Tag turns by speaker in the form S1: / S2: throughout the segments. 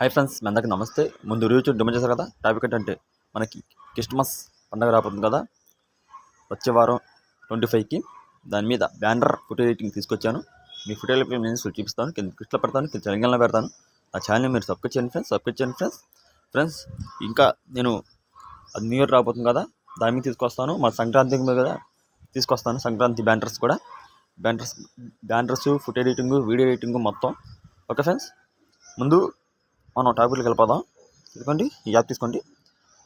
S1: Hi friends మీ అందరికీ నమస్తే. ముందు రివ్యూ డిమాండ్ చేశారు కదా? టాపిక్ ఏంటంటే మనకి క్రిస్మస్ పండుగ రాబోతుంది కదా. వచ్చే వారం ట్వంటీ ఫైవ్కి దాని మీద బ్యానర్ ఫోటో ఎడిటింగ్ తీసుకొచ్చాను. మీ ఫోటో ఎడిటింగ్ నేను చూపిస్తాను కింద క్లిస్ట్లో పెడతాను కింద తెలంగాణలో పెడతాను. ఆ ఛానల్ మీరు సబ్స్క్రైబ్ చేయండి ఫ్రెండ్స్ సబ్స్క్రైబ్ చేయండి ఫ్రెండ్స్. ఫ్రెండ్స్ ఇంకా నేను అది న్యూ ఇయర్ రాబోతుంది కదా దాని మీద తీసుకొస్తాను. మా సంక్రాంతి మీద కదా తీసుకొస్తాను. సంక్రాంతి బ్యానర్స్ కూడా. Banners banners photo editing video editing మొత్తం. ఓకే ఫ్రెండ్స్ ముందు మనం టాపిక్లోకి వెళ్ళిపోదాం. ఇదిగోండి ఈ యాప్ తీసుకోండి.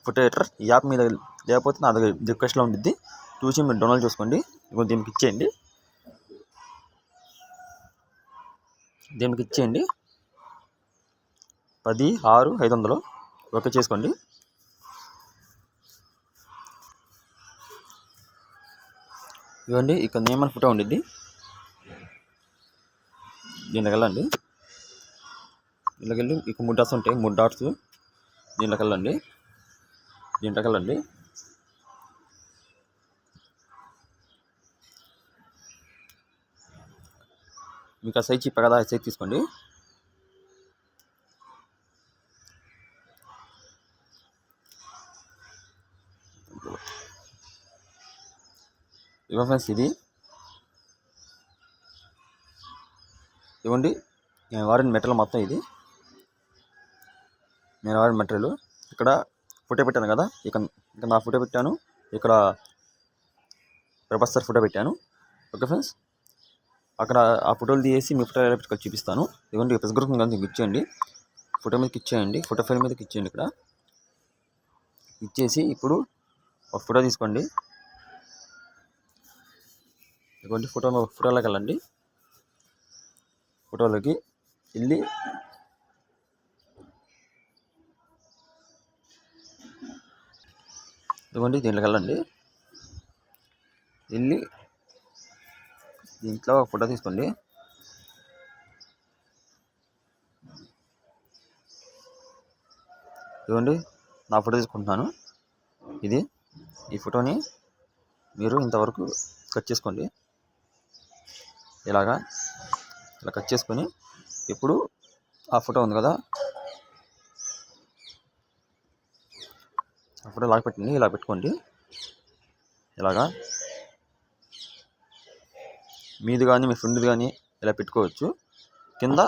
S1: ఫోటో ఎడిటర్ ఈ యాప్ మీద లేకపోతే నా దగ్గర రిక్వెస్ట్లో ఉండిద్ది. చూసి మీరు డౌన్లోడ్ చేసుకోండి. ఇదిగో దీనికి ఇచ్చేయండి. దీనికి ఇచ్చేయండి. పది ఆరు ఐదు వందలు. ఓకే చేసుకోండి. ఇవ్వండి ఇక్కడ నేమన్ ఫోటో ఉండిద్ది. దీనికి వెళ్ళండి. దీంట్లోకి ఇక మూడు డాట్స్ ఉంటాయి. మూడు డాట్స్ దీంట్లోకి వెళ్ళండి దీంట్లోకి వెళ్ళండి మీకు ఆ సైజ్ చెప్పా కదా ఆ సైజ్ తీసుకోండి. ఇవ్వ ఫ్రెండ్స్ ఇది. ఇవ్వండి. నేను వాడిన మెటీరియల్ మొత్తం ఇది. నేను వాడిన మెటీరియల్ ఇక్కడ ఫోటో పెట్టాను కదా? ఇక ఇక్కడ నా ఫోటో పెట్టాను. ఇక్కడ ప్రభాస్టర్ ఫోటో పెట్టాను. Okay friends? అక్కడ ఆ ఫోటోలు తీసి మీ ఫోటో ఇక్కడ చూపిస్తాను. ఇదిగోండి ప్రెస్ గ్రూప్ కానీ ఇచ్చేయండి. ఫోటో మీదకి ఇచ్చేయండి. ఫోటో ఫైల్ మీదకి ఇచ్చేయండి ఇక్కడ. ఇచ్చేసి ఇప్పుడు ఒక ఫోటో తీసుకోండి. ఇటువంటి ఫోటో ఫోటోలోకి వెళ్ళండి. ఫోటోలోకి వెళ్ళి ఇదిగోండి దీంట్లోకి వెళ్ళండి. వెళ్ళి దీంట్లో ఒక ఫోటో తీసుకోండి. ఇదిగోండి నా ఫోటో తీసుకుంటున్నాను. ఇది ఈ ఫోటోని మీరు ఇంతవరకు కట్ చేసుకోండి. ఇలాగా ఇలా కట్ చేసుకొని ఇప్పుడు ఆ ఫోటో ఉంది కదా అప్పుడే ఫోటో ఇలా పెట్టండి ఇలా పెట్టుకోండి. ఇలాగా. మీది కానీ మీ ఫ్రెండ్ది కానీ ఇలా పెట్టుకోవచ్చు. కింద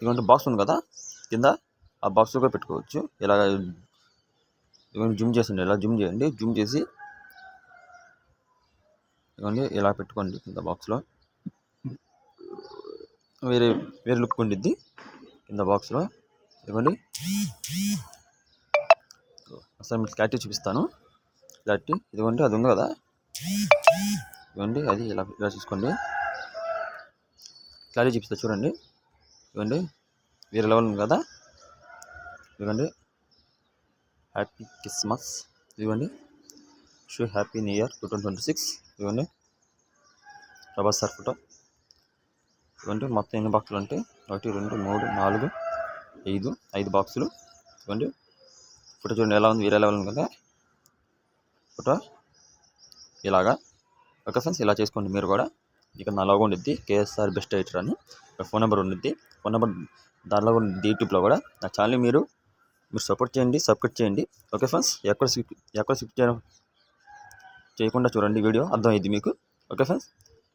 S1: ఇటువంటి బాక్స్ ఉంది కదా కింద ఆ బాక్స్ కూడా పెట్టుకోవచ్చు. ఇలాగ ఇవన్నీ జూమ్ చేసండి ఇలా జూమ్ చేయండి. జూమ్ చేసి ఇవ్వండి ఇలా పెట్టుకోండి కింద బాక్స్లో. వేరే వేరే లుక్ ఉండిద్ది కింద బాక్స్లో. ఇవ్వండి. అసలు మీకు క్లారిటీ చూపిస్తాను. క్లారిటీ ఇదిగోండి అది ఉంది కదా? ఇవ్వండి అది ఇలా ఇలా చూసుకోండి. క్లారిటీ చూపిస్తా చూడండి. ఇవ్వండి వేరే లెవెల్ ఉంది కదా? ఇవ్వండి హ్యాపీ క్రిస్మస్. ఇవ్వండి shoe happy new year two thousand twenty six. ఇవ్వండి ప్రభాస్ సార్ ఫోటో. ఇవ్వండి మొత్తం ఎన్ని బాక్సులు అంటే ఒకటి రెండు మూడు నాలుగు ఐదు ఐదు బాక్సులు. ఇవ్వండి ఫోటో చూడండి ఎలా ఉంది వేరే లెవెల్ ఉంది కదా? ఫోటో? ఇలాగా? ఓకే ఫ్రెండ్స్ ఇలా చేసుకోండి మీరు కూడా. ఇక్కడ నా లోగో ఉండిద్ది కేఎస్ఆర్ బెస్ట్ ఎడిటర్ అని. ఫోన్ నెంబర్ ఉండిద్ది ఫోన్ నెంబర్ దానిలో కూడా యూట్యూబ్లో కూడా. నా ఛానల్ మీరు మీరు సపోర్ట్ చేయండి సబ్స్క్రైబ్ చేయండి. ఓకే ఫ్రెండ్స్ ఎక్కడ ఎక్కడ స్కిప్ చేయడం చేయకుండా చూడండి వీడియో అర్థమైంది మీకు? ఓకే ఫ్రెండ్స్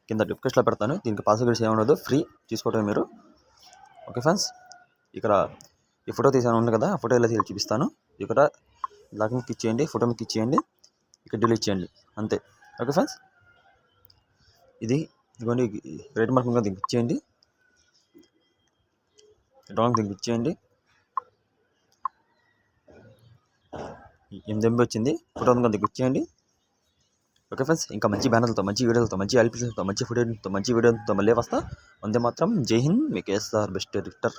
S1: కింద డిస్క్రిప్షన్లో పెడతాను. దీనికి పాస్వర్డ్స్ ఉండదు ఫ్రీ తీసుకోవటం మీరు. ఓకే ఫ్రెండ్స్ ఇక్కడ ఈ ఫోటో తీసాను ఉంది కదా? ఆ ఫోటో ఇలా తీసి చూపిస్తాను. ఇక్కడ లాగిన్ మీకు ఇచ్చేయండి ఫోటో మీకు ఇచ్చేయండి ఇక్కడ డిలీట్ చేయండి అంతే. Okay friends? ఇది ఇదిగోండి రెడ్ మార్క్ మీద దీనికి చేయండి. డౌన్ దీనికి చేయండి. ఎనిమిది ఎంబీ వచ్చింది? ఫోటో ఇంకా దీనికి చేయండి. ఓకే ఫ్రెండ్స్ ఇంకా మంచి బ్యానర్లతో మంచి వీడియోలతో మంచి ఎల్పిసతో మంచి ఫోటోతో మంచి వీడియోతో మళ్ళీ వస్తా. వందే మాత్రం జై హింద్ మీకు ఎస్ఆర్ బెస్ట్ ఎడిటర్.